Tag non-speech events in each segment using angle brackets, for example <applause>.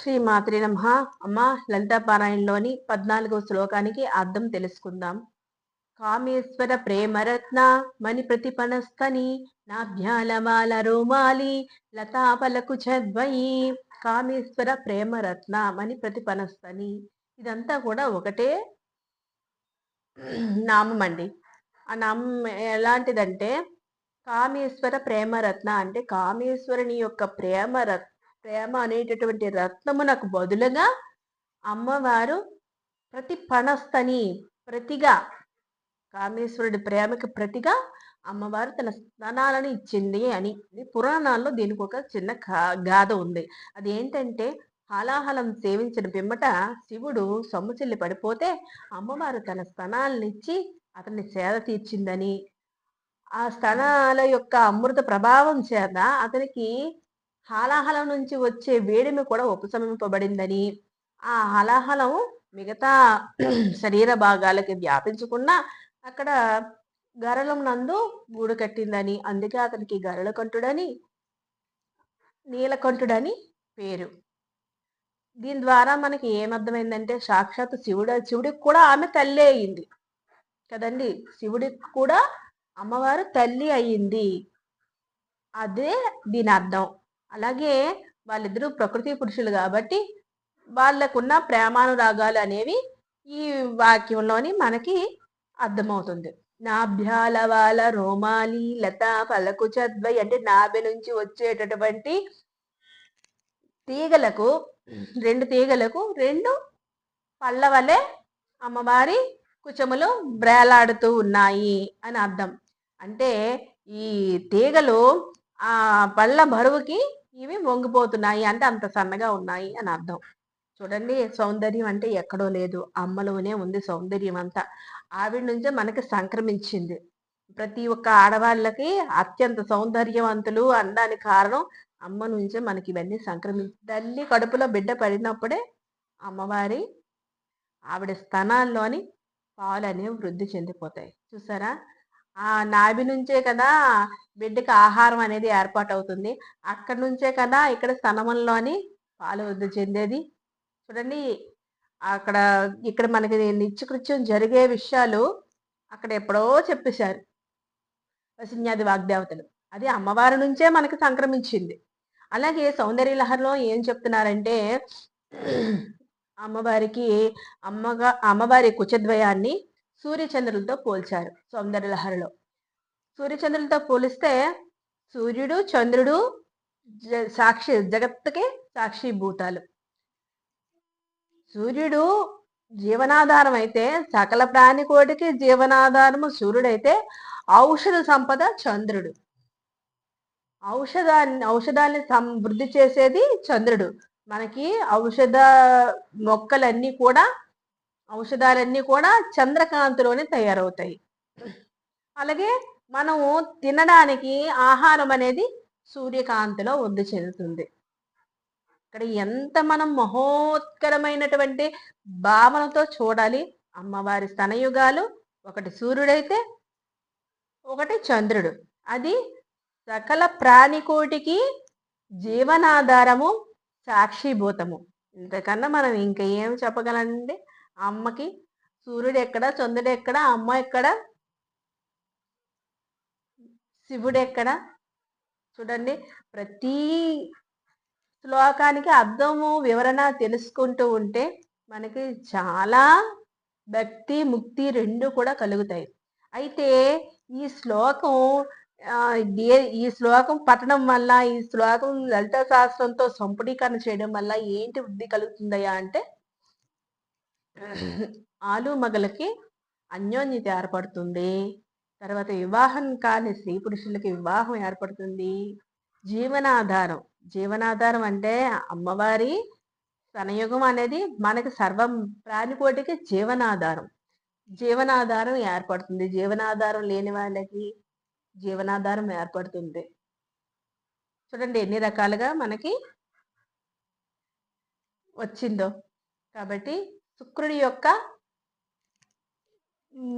శ్రీ మాతృ నమ. అమ్మ లలితాపారాయణలోని పద్నాలుగవ శ్లోకానికి అర్థం తెలుసుకుందాం. కామేశ్వర ప్రేమరత్న మణి ప్రతిపణస్థని నాభ్యాలమాల రోమాలి లతాపలకు చద్వయి కామేశ్వర ప్రేమరత్న మణి ప్రతిపనస్తని. ఇదంతా కూడా ఒకటే నామం అండి. ఆ నామం ఎలాంటిదంటే కామేశ్వర ప్రేమరత్న అంటే కామేశ్వరుని యొక్క ప్రేమరత్న ప్రేమ అనేటటువంటి రత్నమునకు బదులుగా అమ్మవారు ప్రతి పణస్థని ప్రతిగా కామేశ్వరుడి ప్రేమకి ప్రతిగా అమ్మవారు తన స్థానాలను ఇచ్చింది అని. పురాణాల్లో దీనికి ఒక చిన్న గాథ ఉంది. అది ఏంటంటే హాలాహలం సేవించిన పిమ్మట శివుడు సొమ్మచిల్లి పడిపోతే అమ్మవారు తన స్థనాలను అతన్ని సేద తీర్చిందని. ఆ స్థనాల యొక్క అమృత ప్రభావం చేత అతనికి హాలాహలం నుంచి వచ్చే వేడిమి కూడా ఉపశమింపబడిందని ఆ హలాహలం మిగతా <clears throat> శరీర భాగాలకి వ్యాపించకుండా అక్కడ గరళం నందు గూడు కట్టిందని అందుకే అతనికి గరళకంఠుడని నీలకంఠుడని పేరు. దీని ద్వారా మనకి ఏమర్థమైందంటే సాక్షాత్ శివుడు శివుడికి కూడా ఆమె తల్లి అయింది. కదండి? శివుడికి కూడా అమ్మవారు తల్లి అయ్యింది అదే దీని అర్థం. అలాగే వాళ్ళిద్దరూ ప్రకృతి పురుషులు కాబట్టి వాళ్ళకున్న ప్రేమానురాగాలు అనేవి ఈ వాక్యంలోని మనకి అర్థమవుతుంది. నాభ్యాల వాళ్ళ రోమాలి లత పలకు చద్వై అంటే నాభి నుంచి వచ్చేటటువంటి తీగలకు రెండు తీగలకు రెండు పళ్ళ వలె అమ్మవారి కుచములు బ్రేలాడుతూ ఉన్నాయి అని అర్థం. అంటే ఈ తీగలు ఆ పళ్ళ బరువుకి ఇవి వంగిపోతున్నాయి అంటే అంత సన్నగా ఉన్నాయి అని అర్థం. చూడండి సౌందర్యం అంటే ఎక్కడో లేదు. అమ్మలోనే ఉంది సౌందర్యం అంతా. ఆవిడ నుంచే మనకి సంక్రమించింది. ప్రతి ఒక్క ఆడవాళ్ళకి అత్యంత సౌందర్యవంతులు అనడానికి కారణం అమ్మ నుంచే మనకి ఇవన్నీ సంక్రమించి తల్లి కడుపులో బిడ్డ పడినప్పుడే అమ్మవారి ఆవిడ స్థనాల్లోని పాలు అనేవి వృద్ధి చెందిపోతాయి. చూసారా? ఆ నాభి నుంచే కదా బిడ్డకి ఆహారం అనేది ఏర్పాటు అవుతుంది అక్కడి నుంచే కదా ఇక్కడ స్తనమంలోని పాలు వృద్ధి చెందేది. చూడండి అక్కడ ఇక్కడ మనకి నిత్యకృత్యం జరిగే విషయాలు అక్కడ ఎప్పుడో చెప్పేశారు. వసిన్యాది వాగ్దేవతలు. అది అమ్మవారి నుంచే మనకి సంక్రమించింది. అలాగే సౌందర్య లహరిలో ఏం చెప్తున్నారంటే అమ్మవారికి అమ్మగా అమ్మవారి కుచద్వయాన్ని సూర్యచంద్రులతో పోల్చారు సౌందర్యలహరిలో. సూర్యచంద్రులతో పోలిస్తే సూర్యుడు చంద్రుడు సాక్షి జగత్తుకి సాక్షిభూతాలు. సూర్యుడు జీవనాధారం అయితే సకల ప్రాణికోటికి జీవనాధారము సూర్యుడైతే ఔషధ సంపద చంద్రుడు. ఔషధాన్ని ఔషధాన్ని వృద్ధి చేసేది చంద్రుడు. మనకి ఔషధ మొక్కలన్నీ కూడా ఔషధాలన్నీ కూడా చంద్రకాంతిలోనే తయారవుతాయి. అలాగే మనము తినడానికి ఆహారం అనేది సూర్యకాంతిలో వృద్ధి చెందుతుంది. ఇక్కడ ఎంత మనం మహోత్కరమైనటువంటి భావనతో చూడాలి అమ్మవారి స్తనయుగాలు ఒకటి సూర్యుడైతే ఒకటి చంద్రుడు. అది సకల ప్రాణికోటికి జీవనాధారము సాక్షిభూతము. ఇంతకన్నా మనం ఇంకా ఏం చెప్పగలండి? అమ్మకి సూర్యుడు ఎక్కడ చంద్రుడు ఎక్కడ అమ్మ ఎక్కడ శివుడు ఎక్కడ చూడండి ప్రతి శ్లోకానికి అర్థము వివరణ తెలుసుకుంటూ ఉంటే మనకి చాలా భక్తి ముక్తి రెండు కూడా కలుగుతాయి. అయితే ఈ శ్లోకం ఈ శ్లోకం పట్టడం వల్ల ఈ శ్లోకం లలిత శాస్త్రంతో సంపుడీకరణ చేయడం వల్ల ఏంటి వృద్ధి కలుగుతుందయ్యా అంటే ఆలు మగలకి అన్యోన్యత ఏర్పడుతుంది. తర్వాత వివాహం కాని స్త్రీ పురుషులకి వివాహం ఏర్పడుతుంది. జీవనాధారం. జీవనాధారం అంటే అమ్మవారి సనయుగం అనేది మనకి సర్వం ప్రాణికోటికి జీవనాధారం. జీవనాధారం ఏర్పడుతుంది. జీవనాధారం లేని వాళ్ళకి జీవనాధారం ఏర్పడుతుంది. చూడండి ఎన్ని రకాలుగా మనకి వచ్చిందో. కాబట్టి శుక్రుడి యొక్క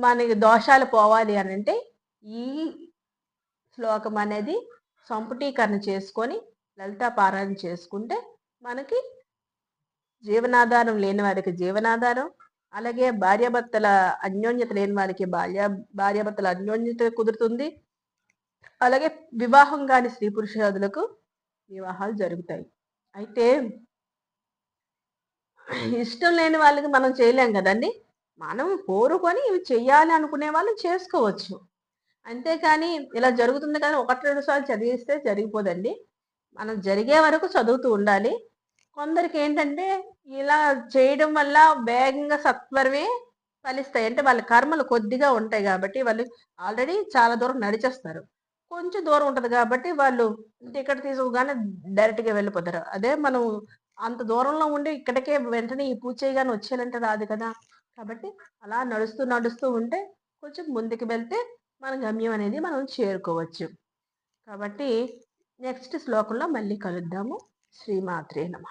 మనకి దోషాలు పోవాలి అని అంటే ఈ శ్లోకం అనేది సంపుటీకరణ చేసుకొని లలితా పారాయణ చేసుకుంటే మనకి జీవనాధారం లేని వారికి జీవనాధారం అలాగే భార్యాభర్తల అన్యోన్యత లేని వారికి భార్య భార్యాభర్తల అన్యోన్యత కుదురుతుంది. అలాగే వివాహం కాని స్త్రీ పురుషాదులకు వివాహాలు జరుగుతాయి. అయితే <laughs> ఇష్టం లేని వాళ్ళకి మనం చేయలేం కదండి. మనం కోరుకొని ఇవి చెయ్యాలి అనుకునే వాళ్ళు చేసుకోవచ్చు. అంతేకాని ఇలా జరుగుతుంది కానీ ఒకటి రెండు సార్లు చదివిస్తే జరిగిపోదండి. మనం జరిగే వరకు చదువుతూ ఉండాలి. కొందరికి ఏంటంటే ఇలా చేయడం వల్ల వేగంగా సత్వరమే ఫలిస్తాయి. అంటే వాళ్ళ కర్మలు కొద్దిగా ఉంటాయి కాబట్టి వాళ్ళు ఆల్రెడీ చాలా దూరం నడిచేస్తారు. కొంచెం దూరం ఉంటుంది కాబట్టి వాళ్ళు టికెట్ తీసుకోగానే డైరెక్ట్గా వెళ్ళిపోతారు. అదే మనం అంత దూరంలో ఉండి ఇక్కడికే వెంటనే ఈ పూజ చేయగానే వచ్చేయాలంటే రాదు కదా. కాబట్టి అలా నడుస్తూ నడుస్తూ ఉంటే కొంచెం ముందుకు వెళ్తే మన గమ్యం అనేది మనం చేరుకోవచ్చు. కాబట్టి నెక్స్ట్ శ్లోకంలో మళ్ళీ కలుద్దాము. శ్రీమాత్రే నమ.